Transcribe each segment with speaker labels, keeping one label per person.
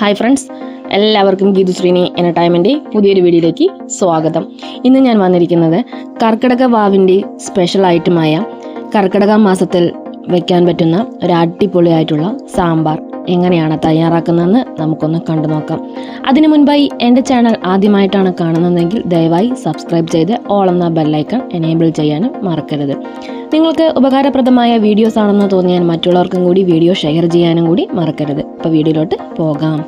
Speaker 1: Hi friends എല്ലാവർക്കും Geethu Sreeni entertainment പുതിയൊരു വീഡിയോയിലേക്ക് സ്വാഗതം. ഇന്ന് ഞാൻ വന്നിരിക്കുന്നത് കർക്കിടക വാവിന്റെ സ്പെഷ്യൽ ഐറ്റമായ കർക്കിടക മാസത്തിൽ വെക്കാൻ പറ്റുന്ന ഒരു അടിപൊളിയായിട്ടുള്ള സാമ്പാർ. എങ്ങനെയാണ് തയ്യാറാക്കുന്നതെന്ന് നമുക്കൊന്ന് കണ്ടു നോക്കാം. അതിനു മുൻപായി എന്റെ ചാനൽ ആദ്യമായിട്ടാണ് കാണുന്നതെങ്കിൽ ദയവായി സബ്സ്ക്രൈബ് ചെയ്ത് ഓൾ എന്ന ബെല്ലൈക്കൺ എനേബിൾ ചെയ്യാനും മറക്കരുത്. നിങ്ങൾക്ക് ഉപകാരപ്രദമായ വീഡിയോസ് ആണെന്ന് തോന്നിയാൽ മറ്റുള്ളവർക്കും കൂടി വീഡിയോ ഷെയർ ചെയ്യാനും കൂടി മറക്കരുത്. അപ്പോൾ വീഡിയോയിലോട്ട് പോകാം.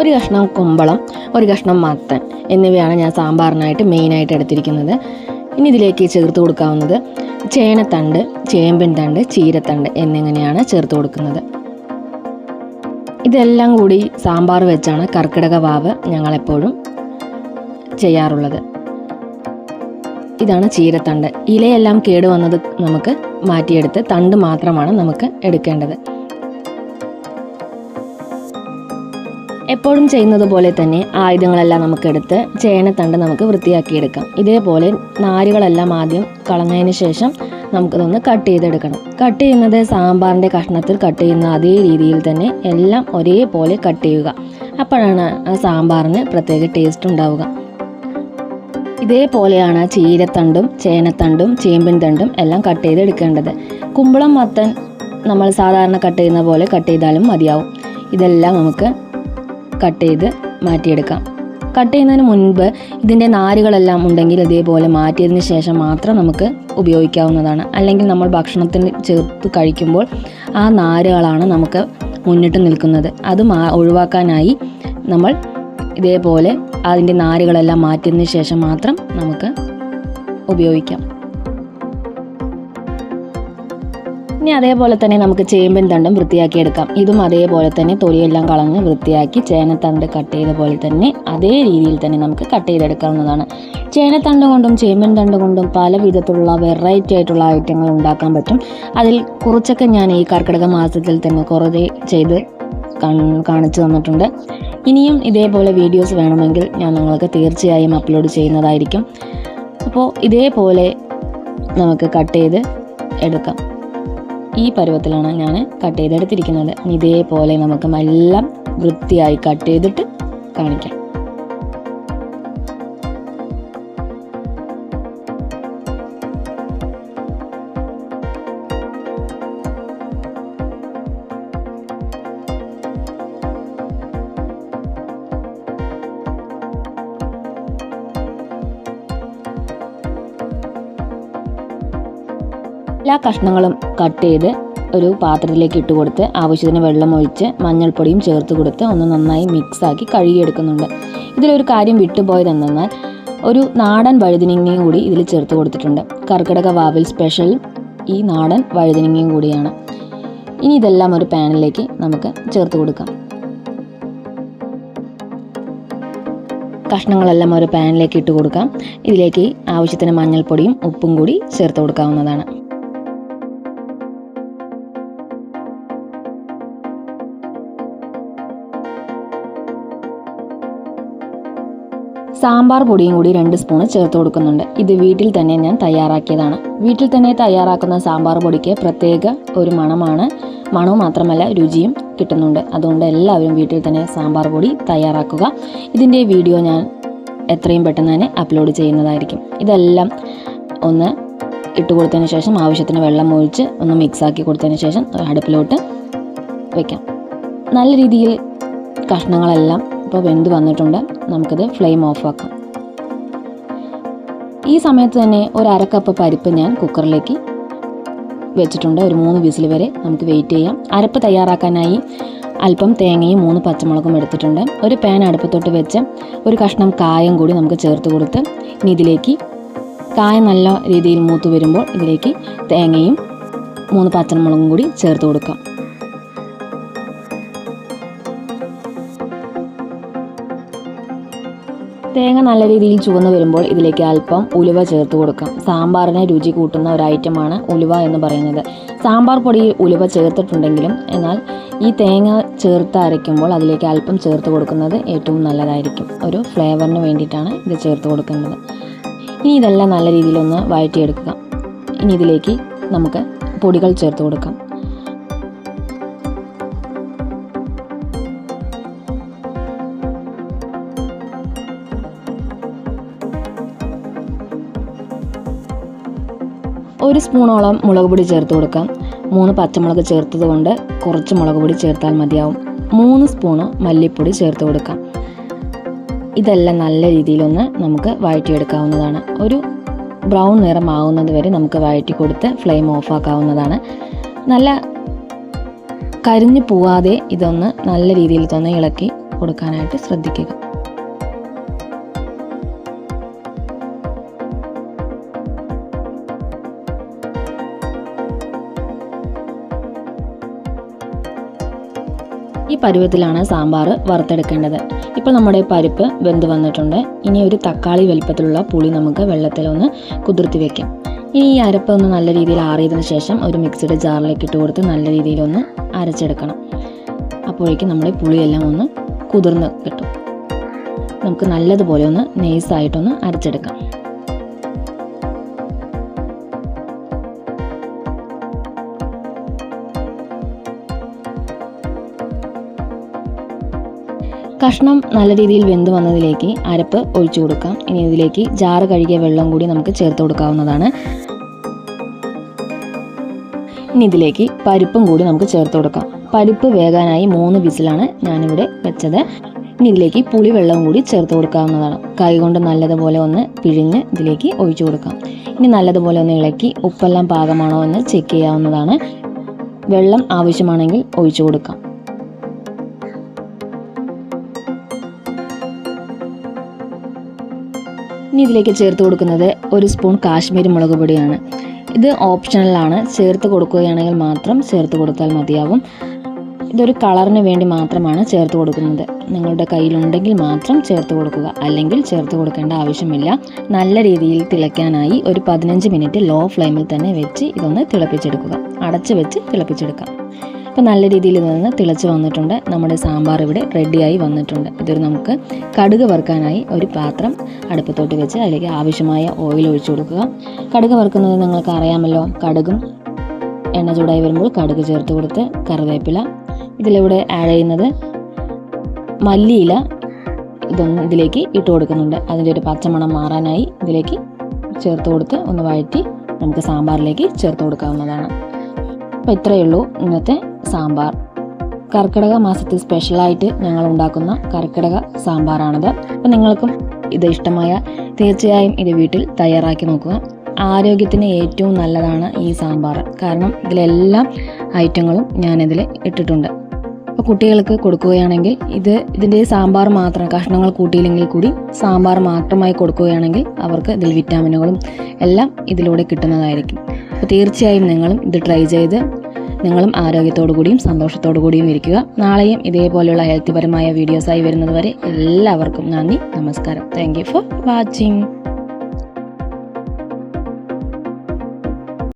Speaker 1: ഒരു കഷ്ണം കുമ്പളം ഒരു കഷ്ണം മത്തൻ എന്നിവയാണ് ഞാൻ സാമ്പാറിനായിട്ട് മെയിനായിട്ട് എടുത്തിരിക്കുന്നത്. ഇനി ഇതിലേക്ക് ചേർത്ത് കൊടുക്കാവുന്നത് ചേനത്തണ്ട് ചേമ്പിൻ തണ്ട് ചീരത്തണ്ട് എന്നിങ്ങനെയാണ് ചേർത്ത് കൊടുക്കുന്നത്. ഇതെല്ലാം കൂടി സാമ്പാർ വെച്ചാണ് കർക്കിടക വാവ് ഞങ്ങളെപ്പോഴും ചെയ്യാറുള്ളത്. ഇതാണ് ചീരത്തണ്ട്. ഇലയെല്ലാം കേട് വന്നത് നമുക്ക് മാറ്റിയെടുത്ത് തണ്ട് മാത്രമാണ് നമുക്ക് എടുക്കേണ്ടത്. എപ്പോഴും ചെയ്യുന്നത് പോലെ തന്നെ ആയുധങ്ങളെല്ലാം നമുക്കെടുത്ത് ചേനത്തണ്ട് നമുക്ക് വൃത്തിയാക്കിയെടുക്കാം. ഇതേപോലെ നാരുകളെല്ലാം ആദ്യം കളഞ്ഞതിന് ശേഷം നമുക്കതൊന്ന് കട്ട് ചെയ്തെടുക്കണം. കട്ട് ചെയ്യുന്നത് സാമ്പാറിന്റെ കഷ്ണത്തിൽ കട്ട് ചെയ്യുന്ന അതേ രീതിയിൽ തന്നെ എല്ലാം ഒരേപോലെ കട്ട് ചെയ്യുക. അപ്പോഴാണ് ആ സാമ്പാറിന് പ്രത്യേക ടേസ്റ്റ് ഉണ്ടാവുക. ഇതേപോലെയാണ് ചീരത്തണ്ടും ചേനത്തണ്ടും ചേമ്പിൻ തണ്ടും എല്ലാം കട്ട് ചെയ്തെടുക്കേണ്ടത്. കുമ്പളം മത്തൻ നമ്മൾ സാധാരണ കട്ട് ചെയ്യുന്ന പോലെ കട്ട് ചെയ്താലും മതിയാവും. ഇതെല്ലാം നമുക്ക് കട്ട് ചെയ്ത് മാറ്റിയെടുക്കാം. കട്ട് ചെയ്യുന്നതിന് മുൻപ് ഇതിന്റെ നാരുകളെല്ലാം ഉണ്ടെങ്കിൽ ഇതേപോലെ മാറ്റിയതിന് ശേഷം മാത്രം നമുക്ക് ഉപയോഗിക്കാവുന്നതാണ്. അല്ലെങ്കിൽ നമ്മൾ ഭക്ഷണത്തിന് ചേർത്ത് കഴിക്കുമ്പോൾ ആ നാരുകളാണ് നമുക്ക് മുന്നിട്ട് നിൽക്കുന്നത്. അത് ഒഴിവാക്കാനായി നമ്മൾ ഇതേപോലെ അതിന്റെ നാരുകളെല്ലാം മാറ്റിയതിന് ശേഷം മാത്രം നമുക്ക് ഉപയോഗിക്കാം. ഇനി അതേപോലെ തന്നെ നമുക്ക് ചേമ്പിൻ തണ്ടും വൃത്തിയാക്കി എടുക്കാം. ഇതും അതേപോലെ തന്നെ തൊലിയെല്ലാം കളഞ്ഞ് വൃത്തിയാക്കി ചേനത്തണ്ട് കട്ട് ചെയ്ത പോലെ തന്നെ അതേ രീതിയിൽ തന്നെ നമുക്ക് കട്ട് ചെയ്തെടുക്കാവുന്നതാണ്. ചേനത്തണ്ട് കൊണ്ടും ചേമ്പിൻ തണ്ട് കൊണ്ടും പല വിധത്തിലുള്ള വെറൈറ്റി ആയിട്ടുള്ള ഐറ്റങ്ങൾ ഉണ്ടാക്കാൻ പറ്റും. അതിൽ കുറച്ചൊക്കെ ഞാൻ ഈ കർക്കിടക മാസത്തിൽ തന്നെ കുറേ ചെയ്ത് കാണിച്ചു തന്നിട്ടുണ്ട്. ഇനിയും ഇതേപോലെ വീഡിയോസ് വേണമെങ്കിൽ ഞാൻ നിങ്ങൾക്ക് തീർച്ചയായും അപ്ലോഡ് ചെയ്യുന്നതായിരിക്കും. അപ്പോൾ ഇതേപോലെ നമുക്ക് കട്ട് ചെയ്ത് എടുക്കാം. ഈ പരുവത്തിലാണ് ഞാൻ കട്ട് ചെയ്തെടുത്തിരിക്കുന്നത്. ഇതേപോലെ നമുക്ക് എല്ലാം വൃത്തിയായി കട്ട് ചെയ്തിട്ട് കാണിക്കാം. എല്ലാ കഷ്ണങ്ങളും കട്ട് ചെയ്ത് ഒരു പാത്രത്തിലേക്ക് ഇട്ട് കൊടുത്ത് ആവശ്യത്തിന് വെള്ളം ഒഴിച്ച് മഞ്ഞൾപ്പൊടിയും ചേർത്ത് കൊടുത്ത് ഒന്ന് നന്നായി മിക്സാക്കി കഴുകിയെടുക്കുന്നുണ്ട്. ഇതിലൊരു കാര്യം വിട്ടുപോയത് എന്തെന്നാൽ ഒരു നാടൻ വഴുതിനങ്ങയും കൂടി ഇതിൽ ചേർത്ത് കൊടുത്തിട്ടുണ്ട്. കർക്കിടക വാവിൽ സ്പെഷ്യൽ ഈ നാടൻ വഴുതിനങ്ങയും കൂടിയാണ്. ഇനി ഇതെല്ലാം ഒരു പാനിലേക്ക് നമുക്ക് ചേർത്ത് കൊടുക്കാം. കഷ്ണങ്ങളെല്ലാം ഒരു പാനിലേക്ക് ഇട്ട് കൊടുക്കാം. ഇതിലേക്ക് ആവശ്യത്തിന് മഞ്ഞൾപ്പൊടിയും ഉപ്പും കൂടി ചേർത്ത് കൊടുക്കാവുന്നതാണ്. സാമ്പാർ പൊടിയും കൂടി രണ്ട് സ്പൂണ് ചേർത്ത് കൊടുക്കുന്നുണ്ട്. ഇത് വീട്ടിൽ തന്നെ ഞാൻ തയ്യാറാക്കിയതാണ്. വീട്ടിൽ തന്നെ തയ്യാറാക്കുന്ന സാമ്പാർ പൊടിക്ക് പ്രത്യേക ഒരു മണമാണ്. മണവും മാത്രമല്ല രുചിയും കിട്ടുന്നുണ്ട്. അതുകൊണ്ട് എല്ലാവരും വീട്ടിൽ തന്നെ സാമ്പാർ പൊടി തയ്യാറാക്കുക. ഇതിന്റെ വീഡിയോ ഞാൻ എത്രയും പെട്ടെന്ന് തന്നെ അപ്ലോഡ് ചെയ്യുന്നതായിരിക്കും. ഇതെല്ലാം ഒന്ന് ഇട്ട് കൊടുത്തതിന് ശേഷം ആവശ്യത്തിന് വെള്ളം ഒഴിച്ച് ഒന്ന് മിക്സാക്കി കൊടുത്തതിന് ശേഷം അടുപ്പിലോട്ട് വയ്ക്കാം നല്ല രീതിയിൽ കഷ്ണങ്ങളെല്ലാം ഇപ്പോൾ വെന്ത് വന്നിട്ടുണ്ട്. നമുക്കിത് ഫ്ലെയിം ഓഫ് ആക്കാം. ഈ സമയത്ത് തന്നെ ഒരു അരക്കപ്പ് കപ്പ് പരിപ്പ് ഞാൻ കുക്കറിലേക്ക് വെച്ചിട്ടുണ്ട്. ഒരു മൂന്ന് വിസിൽ വരെ നമുക്ക് വെയിറ്റ് ചെയ്യാം. അരപ്പ് തയ്യാറാക്കാനായി അല്പം തേങ്ങയും മൂന്ന് പച്ചമുളകും എടുത്തിട്ടുണ്ട്. ഒരു പാൻ അടുപ്പത്തോട്ട് വെച്ച് ഒരു കഷ്ണം കായം കൂടി നമുക്ക് ചേർത്ത് കൊടുത്ത് ഇനി ഇതിലേക്ക് കായം നല്ല രീതിയിൽ മൂത്ത് വരുമ്പോൾ ഇതിലേക്ക് തേങ്ങയും മൂന്ന് പച്ചമുളകും കൂടി ചേർത്ത് കൊടുക്കാം. തേങ്ങ നല്ല രീതിയിൽ ചുവന്ന് വരുമ്പോൾ ഇതിലേക്ക് അല്പം ഉലുവ ചേർത്ത് കൊടുക്കാം. സാമ്പാറിന് രുചി കൂട്ടുന്ന ഒരു ഐറ്റമാണ് ഉലുവ എന്ന് പറയുന്നത്. സാമ്പാർ പൊടിയിൽ ഉലുവ ചേർത്തിട്ടുണ്ടെങ്കിലും എന്നാൽ ഈ തേങ്ങ ചേർത്ത് അരയ്ക്കുമ്പോൾ അതിലേക്ക് അല്പം ചേർത്ത് കൊടുക്കുന്നത് ഏറ്റവും നല്ലതായിരിക്കും. ഒരു ഫ്ലേവറിന് വേണ്ടിയിട്ടാണ് ഇത് ചേർത്ത് കൊടുക്കുന്നത്. ഇനി ഇതെല്ലാം നല്ല രീതിയിലൊന്ന് വഴറ്റിയെടുക്കുക. ഇനി ഇതിലേക്ക് നമുക്ക് പൊടികൾ ചേർത്ത് കൊടുക്കാം. ഒരു സ്പൂണോളം മുളക് പൊടി ചേർത്ത് കൊടുക്കാം. മൂന്ന് പച്ചമുളക് ചേർത്തത് കൊണ്ട് കുറച്ച് മുളക് പൊടി ചേർത്താൽ മതിയാവും. മൂന്ന് സ്പൂണ് മല്ലിപ്പൊടി ചേർത്ത് കൊടുക്കാം. ഇതെല്ലാം നല്ല രീതിയിലൊന്ന് നമുക്ക് വഴറ്റിയെടുക്കാവുന്നതാണ്. ഒരു ബ്രൗൺ നിറമാവുന്നത് വരെ നമുക്ക് വഴറ്റി കൊടുത്ത് ഫ്ലെയിം ഓഫാക്കാവുന്നതാണ്. നല്ല കരിഞ്ഞു പോവാതെ ഇതൊന്ന് നല്ല രീതിയിൽ തന്നെ ഇളക്കി കൊടുക്കാനായിട്ട് ശ്രദ്ധിക്കുക. പരുവത്തിലാണ് സാമ്പാർ വറുത്തെടുക്കേണ്ടത്. ഇപ്പോൾ നമ്മുടെ പരിപ്പ് വെന്ത് വന്നിട്ടുണ്ട്. ഇനി ഒരു തക്കാളി വലിപ്പത്തിലുള്ള പുളി നമുക്ക് വെള്ളത്തിലൊന്ന് കുതിർത്തി വെക്കാം. ഇനി ഈ അരപ്പ് ഒന്ന് നല്ല രീതിയിൽ ആറിയതിന് ശേഷം ഒരു മിക്സിയുടെ ജാറിലേക്ക് ഇട്ട് കൊടുത്ത് നല്ല രീതിയിലൊന്ന് അരച്ചെടുക്കണം. അപ്പോഴേക്കും നമ്മുടെ പുളിയെല്ലാം ഒന്ന് കുതിർന്ന് കിട്ടും. നമുക്ക് നല്ലതുപോലെ ഒന്ന് നെയ്സായിട്ടൊന്ന് അരച്ചെടുക്കാം. കഷ്ണം നല്ല രീതിയിൽ വെന്ത് വന്നതിലേക്ക് അരപ്പ് ഒഴിച്ചു കൊടുക്കാം. ഇനി ഇതിലേക്ക് ജാറ് കഴുകിയ വെള്ളം കൂടി നമുക്ക് ചേർത്ത് കൊടുക്കാവുന്നതാണ്. ഇനി ഇതിലേക്ക് പരിപ്പും കൂടി നമുക്ക് ചേർത്ത് കൊടുക്കാം. പരിപ്പ് വേകാനായി മൂന്ന് വിസിലാണ് ഞാനിവിടെ വെച്ചത്. ഇനി ഇതിലേക്ക് പുളി വെള്ളവും കൂടി ചേർത്ത് കൊടുക്കാവുന്നതാണ്. കൈകൊണ്ട് നല്ലതുപോലെ ഒന്ന് പിഴിഞ്ഞ് ഇതിലേക്ക് ഒഴിച്ചു കൊടുക്കാം. ഇനി നല്ലതുപോലെ ഒന്ന് ഇളക്കി ഉപ്പെല്ലാം പാകമാണോ എന്ന് ചെക്ക് ചെയ്യാവുന്നതാണ്. വെള്ളം ആവശ്യമാണെങ്കിൽ ഒഴിച്ചു കൊടുക്കാം. ഇനി ഇതിലേക്ക് ചേർത്ത് കൊടുക്കുന്നത് ഒരു സ്പൂൺ കാശ്മീരി മുളക് പൊടിയാണ്. ഇത് ഓപ്ഷണലാണ് ചേർത്ത് കൊടുക്കുകയാണെങ്കിൽ മാത്രം ചേർത്ത് കൊടുത്താൽ മതിയാവും. ഇതൊരു കളറിന് വേണ്ടി മാത്രമാണ് ചേർത്ത് കൊടുക്കുന്നത്. നിങ്ങളുടെ കയ്യിലുണ്ടെങ്കിൽ മാത്രം ചേർത്ത് കൊടുക്കുക. അല്ലെങ്കിൽ ചേർത്ത് കൊടുക്കേണ്ട ആവശ്യമില്ല. നല്ല രീതിയിൽ തിളയ്ക്കാനായി ഒരു പതിനഞ്ച് മിനിറ്റ് ലോ ഫ്ലെയിമിൽ തന്നെ വെച്ച് ഇതൊന്ന് തിളപ്പിച്ചെടുക്കുക. അടച്ച് വെച്ച് തിളപ്പിച്ചെടുക്കാം. അപ്പോൾ നല്ല രീതിയിൽ നിന്ന് തിളച്ച് വന്നിട്ടുണ്ട്. നമ്മുടെ സാമ്പാർ ഇവിടെ റെഡിയായി വന്നിട്ടുണ്ട്. ഇതൊരു നമുക്ക് കടുക് വറുക്കാനായി ഒരു പാത്രം അടുപ്പത്തോട്ട് വെച്ച് അതിലേക്ക് ആവശ്യമായ ഓയിൽ ഒഴിച്ചു കൊടുക്കുക. കടുക് വറുക്കുന്നത് നിങ്ങൾക്ക് അറിയാമല്ലോ. കടുകും എണ്ണ ചൂടായി വരുമ്പോൾ കടുക് ചേർത്ത് കൊടുത്ത് കറിവേപ്പില. ഇതിലൂടെ ആഡ് ചെയ്യുന്നത് മല്ലിയില ഇതൊന്ന് ഇതിലേക്ക് ഇട്ട് കൊടുക്കുന്നുണ്ട്. അതിന്റെ ഒരു പച്ചമണം മാറാനായി ഇതിലേക്ക് ചേർത്ത് കൊടുത്ത് ഒന്ന് വഴറ്റി നമുക്ക് സാമ്പാറിലേക്ക് ചേർത്ത് കൊടുക്കാവുന്നതാണ്. അപ്പോൾ ഇത്രയേ ഉള്ളൂ. ഇന്നത്തെ സാമ്പാർ. കർക്കിടക മാസത്തിൽ സ്പെഷ്യലായിട്ട് ഞങ്ങൾ ഉണ്ടാക്കുന്ന കർക്കിടക സാമ്പാറാണിത്. അപ്പം നിങ്ങൾക്കും ഇത് ഇഷ്ടമായ തീർച്ചയായും ഇത് വീട്ടിൽ തയ്യാറാക്കി നോക്കുക. ആരോഗ്യത്തിന് ഏറ്റവും നല്ലതാണ് ഈ സാമ്പാർ. കാരണം ഇതിലെല്ലാ ഐറ്റങ്ങളും ഞാനിതിൽ ഇട്ടിട്ടുണ്ട്. അപ്പോൾ കുട്ടികൾക്ക് കൊടുക്കുകയാണെങ്കിൽ ഇത് ഇതിന്റെ സാമ്പാർ മാത്രം കഷ്ണങ്ങൾ കൂട്ടിയില്ലെങ്കിൽ കൂടി സാമ്പാർ മാത്രമായി കൊടുക്കുകയാണെങ്കിൽ അവർക്ക് ഇതിൽ വിറ്റാമിനുകളും എല്ലാം ഇതിലൂടെ കിട്ടുന്നതായിരിക്കും. അപ്പോൾ തീർച്ചയായും നിങ്ങളും ഇത് ട്രൈ ചെയ്ത് നിങ്ങളും ആരോഗ്യത്തോടു കൂടിയും സന്തോഷത്തോടു കൂടിയും ഇരിക്കുക. നാളെയും ഇതേപോലെയുള്ള ഹെൽത്തിപരമായ വീഡിയോസായി വരുന്നതുവരെ എല്ലാവർക്കും നന്ദി നമസ്കാരം. Thank for watching